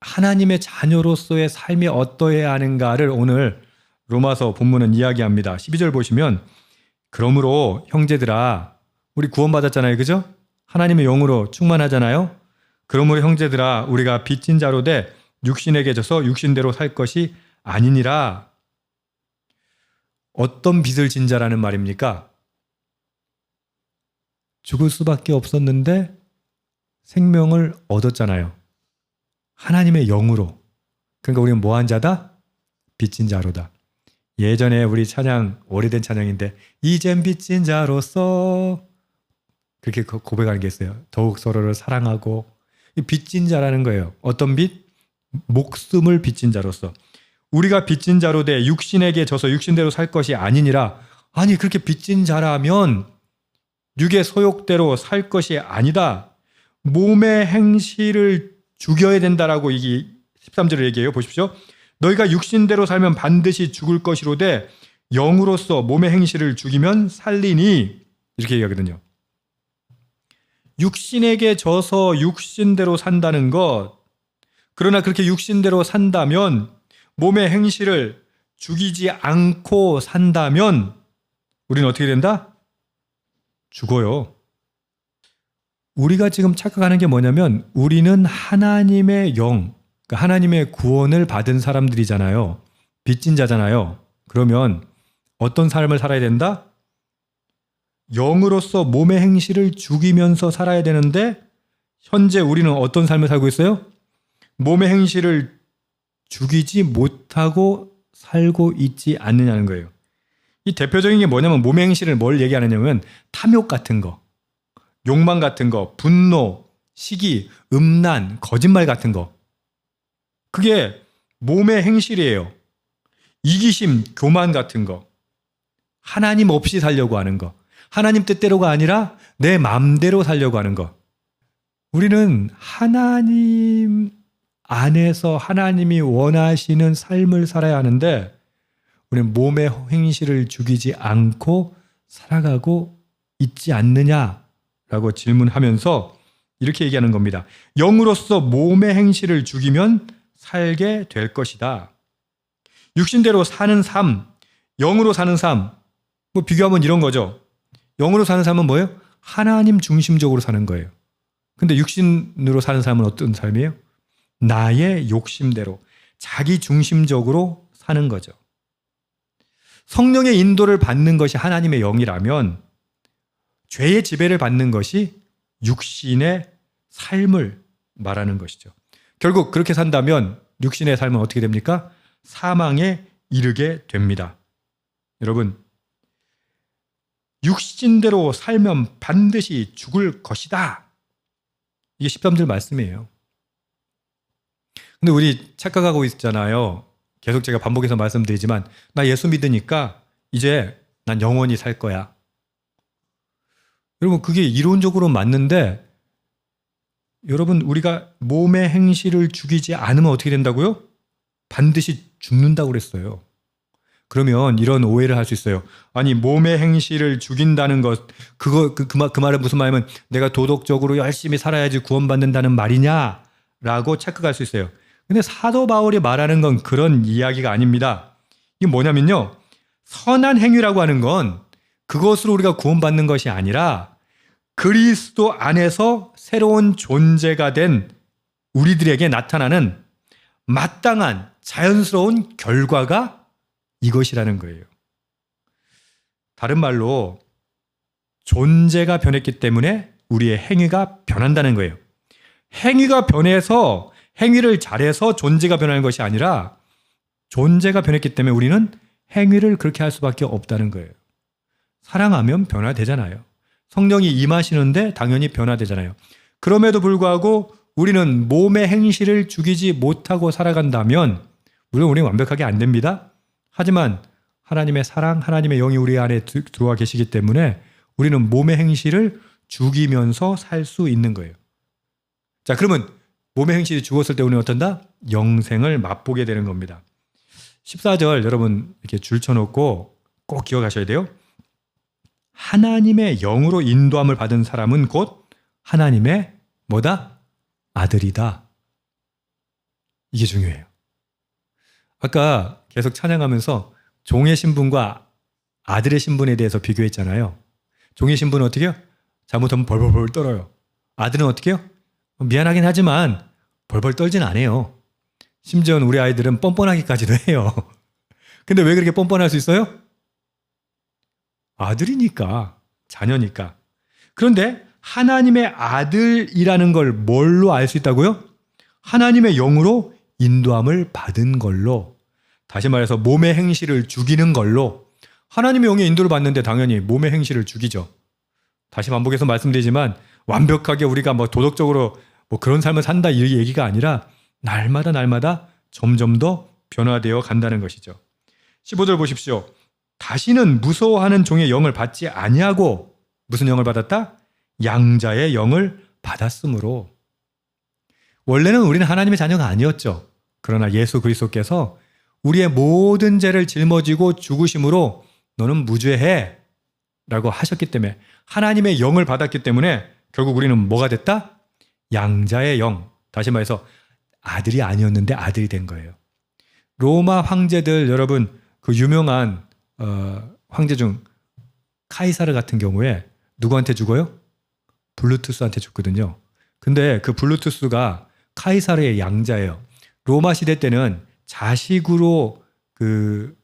하나님의 자녀로서의 삶이 어떠해야 하는가를 오늘 로마서 본문은 이야기합니다. 12절 보시면 그러므로 형제들아 우리 구원받았잖아요. 그죠? 하나님의 영으로 충만하잖아요. 그러므로 형제들아 우리가 빚진 자로 돼 육신에게 져서 육신대로 살 것이 아니니라. 어떤 빚을 진 자라는 말입니까? 죽을 수밖에 없었는데 생명을 얻었잖아요. 하나님의 영으로. 그러니까 우리는 뭐한 자다? 빚진 자로다. 예전에 우리 찬양 오래된 찬양인데 이젠 빚진 자로서 그렇게 고- 고백하는 게 있어요. 더욱 서로를 사랑하고 이 빚진 자라는 거예요. 어떤 빚? 목숨을 빚진 자로서 우리가 빚진 자로 돼 육신에게 져서 육신대로 살 것이 아니니라. 아니 그렇게 빚진 자라면 육의 소욕대로 살 것이 아니다. 몸의 행실을 죽여야 된다라고 이게 13절을 얘기해요. 보십시오. 너희가 육신대로 살면 반드시 죽을 것이로되 영으로서 몸의 행실을 죽이면 살리니 이렇게 얘기하거든요. 육신에게 져서 육신대로 산다는 것 그러나 그렇게 육신대로 산다면 몸의 행실을 죽이지 않고 산다면 우리는 어떻게 된다? 죽어요. 우리가 지금 착각하는 게 뭐냐면 우리는 하나님의 영, 그러니까 하나님의 구원을 받은 사람들이잖아요. 빚진 자잖아요. 그러면 어떤 삶을 살아야 된다? 영으로서 몸의 행실을 죽이면서 살아야 되는데 현재 우리는 어떤 삶을 살고 있어요? 몸의 행실을 죽이지 못하고 살고 있지 않느냐는 거예요. 이 대표적인 게 뭐냐면 몸의 행실을 뭘 얘기하느냐면 탐욕 같은 거, 욕망 같은 거, 분노, 시기, 음란, 거짓말 같은 거. 그게 몸의 행실이에요. 이기심, 교만 같은 거. 하나님 없이 살려고 하는 거. 하나님 뜻대로가 아니라 내 마음대로 살려고 하는 거. 우리는 하나님 안에서 하나님이 원하시는 삶을 살아야 하는데 우리는 몸의 행실을 죽이지 않고 살아가고 있지 않느냐 라고 질문하면서 이렇게 얘기하는 겁니다. 영으로서 몸의 행실을 죽이면 살게 될 것이다. 육신대로 사는 삶, 영으로 사는 삶, 뭐 비교하면 이런 거죠. 영으로 사는 삶은 뭐예요? 하나님 중심적으로 사는 거예요. 근데 육신으로 사는 삶은 어떤 삶이에요? 나의 욕심대로, 자기 중심적으로 사는 거죠. 성령의 인도를 받는 것이 하나님의 영이라면 죄의 지배를 받는 것이 육신의 삶을 말하는 것이죠. 결국 그렇게 산다면 육신의 삶은 어떻게 됩니까? 사망에 이르게 됩니다. 여러분, 육신대로 살면 반드시 죽을 것이다. 이게 13절 말씀이에요. 근데 우리 착각하고 있잖아요. 계속 제가 반복해서 말씀드리지만 나 예수 믿으니까 이제 난 영원히 살 거야. 여러분 그게 이론적으로 맞는데 여러분 우리가 몸의 행실을 죽이지 않으면 어떻게 된다고요? 반드시 죽는다고 그랬어요. 그러면 이런 오해를 할 수 있어요. 아니 몸의 행실을 죽인다는 것 그거 그, 그, 말, 그 말은 무슨 말이면 내가 도덕적으로 열심히 살아야지 구원받는다는 말이냐라고 착각할 수 있어요. 근데 사도 바울이 말하는 건 그런 이야기가 아닙니다. 이게 뭐냐면요. 선한 행위라고 하는 건 그것으로 우리가 구원받는 것이 아니라 그리스도 안에서 새로운 존재가 된 우리들에게 나타나는 마땅한 자연스러운 결과가 이것이라는 거예요. 다른 말로 존재가 변했기 때문에 우리의 행위가 변한다는 거예요. 행위가 변해서 행위를 잘해서 존재가 변하는 것이 아니라 존재가 변했기 때문에 우리는 행위를 그렇게 할 수밖에 없다는 거예요. 사랑하면 변화되잖아요. 성령이 임하시는데 당연히 변화되잖아요. 그럼에도 불구하고 우리는 몸의 행실을 죽이지 못하고 살아간다면 물론 우리는 완벽하게 안 됩니다. 하지만 하나님의 사랑, 하나님의 영이 우리 안에 들어와 계시기 때문에 우리는 몸의 행실을 죽이면서 살 수 있는 거예요. 자, 그러면 몸의 행실이 죽었을 때 우리는 어떤다? 영생을 맛보게 되는 겁니다. 14절 여러분 이렇게 줄 쳐놓고 꼭 기억하셔야 돼요. 하나님의 영으로 인도함을 받은 사람은 곧 하나님의 뭐다? 아들이다. 이게 중요해요. 아까 계속 찬양하면서 종의 신분과 아들의 신분에 대해서 비교했잖아요. 종의 신분은 어떻게 해요? 잘못하면 벌벌벌 떨어요. 아들은 어떻게 해요? 미안하긴 하지만 벌벌 떨진 않아요. 심지어 우리 아이들은 뻔뻔하기까지도 해요. 근데 왜 그렇게 뻔뻔할 수 있어요? 아들이니까, 자녀니까. 그런데 하나님의 아들이라는 걸 뭘로 알 수 있다고요? 하나님의 영으로 인도함을 받은 걸로. 다시 말해서 몸의 행실을 죽이는 걸로. 하나님의 영의 인도를 받는데 당연히 몸의 행실을 죽이죠. 다시 반복해서 말씀드리지만 완벽하게 우리가 뭐 도덕적으로 뭐 그런 삶을 산다 이 얘기가 아니라 날마다 날마다 점점 더 변화되어 간다는 것이죠. 15절 보십시오. 다시는 무서워하는 종의 영을 받지 아니하고 무슨 영을 받았다? 양자의 영을 받았으므로 원래는 우리는 하나님의 자녀가 아니었죠. 그러나 예수 그리스도께서 우리의 모든 죄를 짊어지고 죽으심으로 너는 무죄해 라고 하셨기 때문에 하나님의 영을 받았기 때문에 결국 우리는 뭐가 됐다? 양자의 영. 다시 말해서 아들이 아니었는데 아들이 된 거예요. 로마 황제들 여러분 그 유명한 어, 황제 중 카이사르 같은 경우에 누구한테 죽어요? 블루투스한테 죽거든요. 근데 그 블루투스가 카이사르의 양자예요. 로마 시대 때는 자식으로 그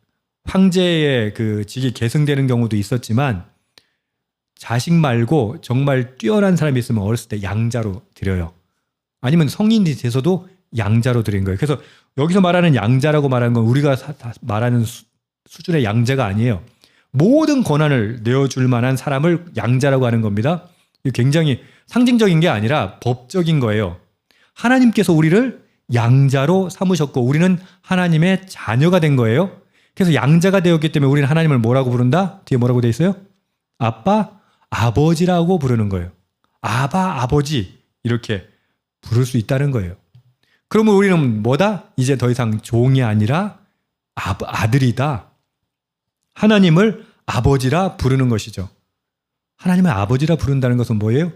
황제의 그 직이 계승되는 경우도 있었지만 자식 말고 정말 뛰어난 사람이 있으면 어렸을 때 양자로 드려요. 아니면 성인이 돼서도 양자로 드린 거예요. 그래서 여기서 말하는 양자라고 말하는 건 우리가 말하는 수, 수준의 양자가 아니에요. 모든 권한을 내어줄 만한 사람을 양자라고 하는 겁니다. 굉장히 상징적인 게 아니라 법적인 거예요. 하나님께서 우리를 양자로 삼으셨고 우리는 하나님의 자녀가 된 거예요. 그래서 양자가 되었기 때문에 우리는 하나님을 뭐라고 부른다? 뒤에 뭐라고 돼 있어요? 아빠, 아버지라고 부르는 거예요. 아바, 아버지 이렇게 부를 수 있다는 거예요. 그러면 우리는 뭐다? 이제 더 이상 종이 아니라 아, 아들이다. 하나님을 아버지라 부르는 것이죠. 하나님을 아버지라 부른다는 것은 뭐예요?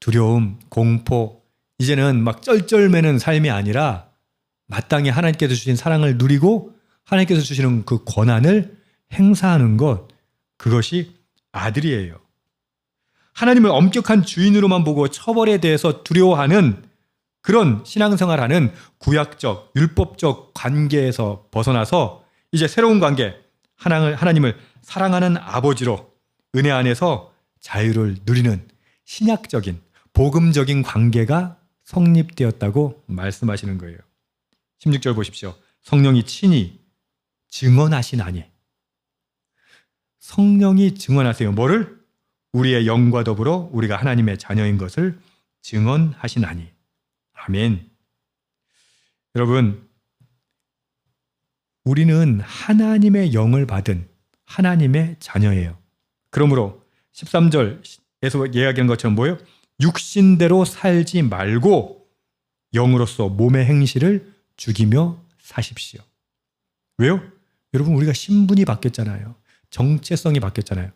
두려움, 공포, 이제는 막 쩔쩔매는 삶이 아니라 마땅히 하나님께서 주신 사랑을 누리고 하나님께서 주시는 그 권한을 행사하는 것, 그것이 아들이에요. 하나님을 엄격한 주인으로만 보고 처벌에 대해서 두려워하는 그런 신앙생활하는 구약적, 율법적 관계에서 벗어나서 이제 새로운 관계, 하나님을, 사랑하는 아버지로 은혜 안에서 자유를 누리는 신약적인, 복음적인 관계가 성립되었다고 말씀하시는 거예요. 16절 보십시오. 성령이 친히 증언하시나니. 성령이 증언하세요. 뭐를? 우리의 영과 더불어 우리가 하나님의 자녀인 것을 증언하시나니. 아멘. 여러분, 우리는 하나님의 영을 받은 하나님의 자녀예요. 그러므로 13절에서 이야기한 것처럼 뭐예요? 육신대로 살지 말고 영으로서 몸의 행실을 죽이며 사십시오. 왜요? 여러분 우리가 신분이 바뀌었잖아요. 정체성이 바뀌었잖아요.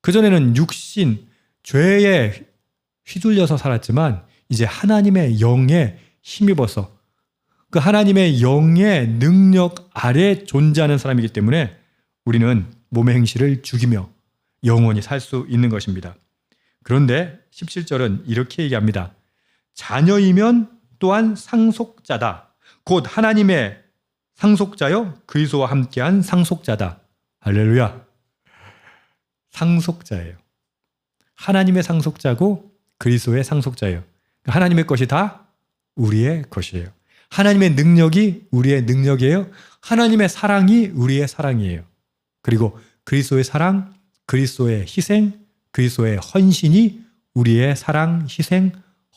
그전에는 육신, 죄에 휘둘려서 살았지만 이제 하나님의 영에 힘입어서 그 하나님의 영의 능력 아래 존재하는 사람이기 때문에 우리는 몸의 행실을 죽이며 영원히 살 수 있는 것입니다. 그런데 17절은 이렇게 얘기합니다. 자녀이면 또한 상속자다. 곧 하나님의 상속자요 그리스도와 함께한 상속자다. 할렐루야. 상속자예요. 하나님의 상속자고 그리스도의 상속자예요. 하나님의 것이 다 우리의 것이에요. 하나님의 능력이 우리의 능력이에요. 하나님의 사랑이 우리의 사랑이에요. 그리고 그리스도의 사랑, 그리스도의 희생, 그리스도의 헌신이 우리의 사랑, 희생,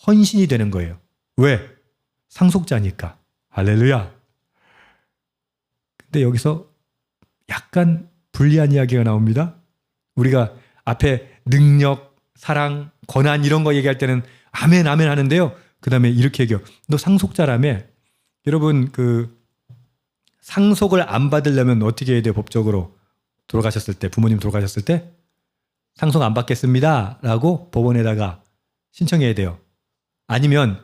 헌신이 되는 거예요. 왜? 상속자니까. 할렐루야. 근데 여기서 약간 불리한 이야기가 나옵니다. 우리가 앞에 능력, 사랑, 권한 이런 거 얘기할 때는 아멘, 아멘 하는데요. 그 다음에 이렇게 얘기해요. 너 상속자라며. 여러분, 그 상속을 안 받으려면 어떻게 해야 돼요? 법적으로. 돌아가셨을 때, 부모님 돌아가셨을 때? 상속 안 받겠습니다. 라고 법원에다가 신청해야 돼요. 아니면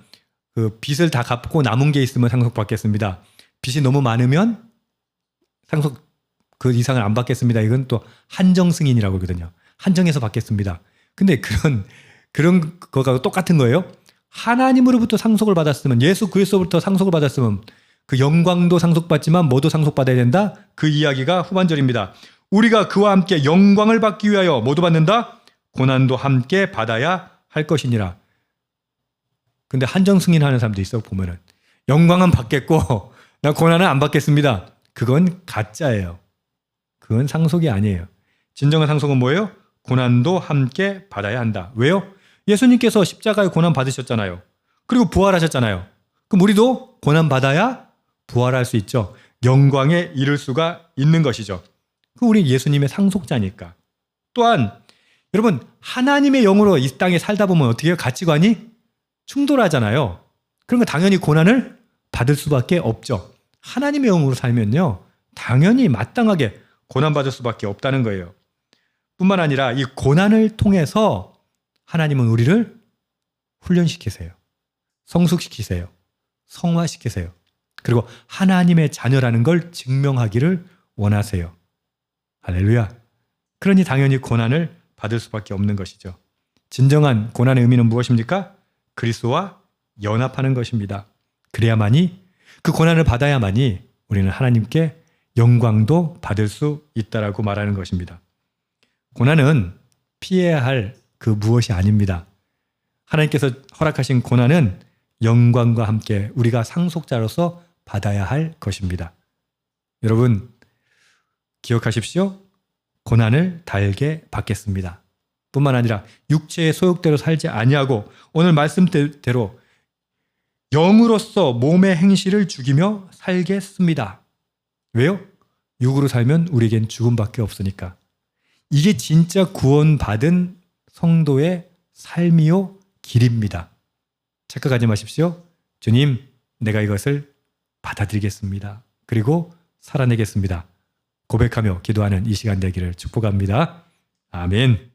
그 빚을 다 갚고 남은 게 있으면 상속 받겠습니다. 빚이 너무 많으면 상속 그 이상을 안 받겠습니다. 이건 또 한정 승인이라고 하거든요. 한정해서 받겠습니다. 근데 그런 그런 거가 똑같은 거예요. 하나님으로부터 상속을 받았으면 예수 그리스도부터 상속을 받았으면 그 영광도 상속받지만 뭐도 상속받아야 된다. 그 이야기가 후반절입니다. 우리가 그와 함께 영광을 받기 위하여 뭐도 받는다. 고난도 함께 받아야 할 것이니라. 근데 한정 승인하는 사람도 있어 보면은 영광은 받겠고 나 고난은 안 받겠습니다. 그건 가짜예요. 그건 상속이 아니에요. 진정한 상속은 뭐예요? 고난도 함께 받아야 한다. 왜요? 예수님께서 십자가에 고난 받으셨잖아요. 그리고 부활하셨잖아요. 그럼 우리도 고난 받아야 부활할 수 있죠. 영광에 이를 수가 있는 것이죠. 그 우리 예수님의 상속자니까. 또한 여러분 하나님의 영으로 이 땅에 살다 보면 어떻게 해요? 가치관이 충돌하잖아요. 그러면 당연히 고난을 받을 수밖에 없죠. 하나님의 영으로 살면요. 당연히 마땅하게 고난받을 수밖에 없다는 거예요. 뿐만 아니라 이 고난을 통해서 하나님은 우리를 훈련시키세요. 성숙시키세요. 성화시키세요. 그리고 하나님의 자녀라는 걸 증명하기를 원하세요. 할렐루야. 그러니 당연히 고난을 받을 수밖에 없는 것이죠. 진정한 고난의 의미는 무엇입니까? 그리스도와 연합하는 것입니다. 그래야만이 그 고난을 받아야만이 우리는 하나님께 영광도 받을 수 있다라고 말하는 것입니다. 고난은 피해야 할 그 무엇이 아닙니다. 하나님께서 허락하신 고난은 영광과 함께 우리가 상속자로서 받아야 할 것입니다. 여러분 기억하십시오. 고난을 달게 받겠습니다. 뿐만 아니라 육체의 소욕대로 살지 아니하고 오늘 말씀대로 영으로서 몸의 행실을 죽이며 살겠습니다. 왜요? 육으로 살면 우리에겐 죽음밖에 없으니까. 이게 진짜 구원받은 성도의 삶이요 길입니다. 착각하지 마십시오. 주님, 내가 이것을 받아들이겠습니다. 그리고 살아내겠습니다. 고백하며 기도하는 이 시간 되기를 축복합니다. 아멘.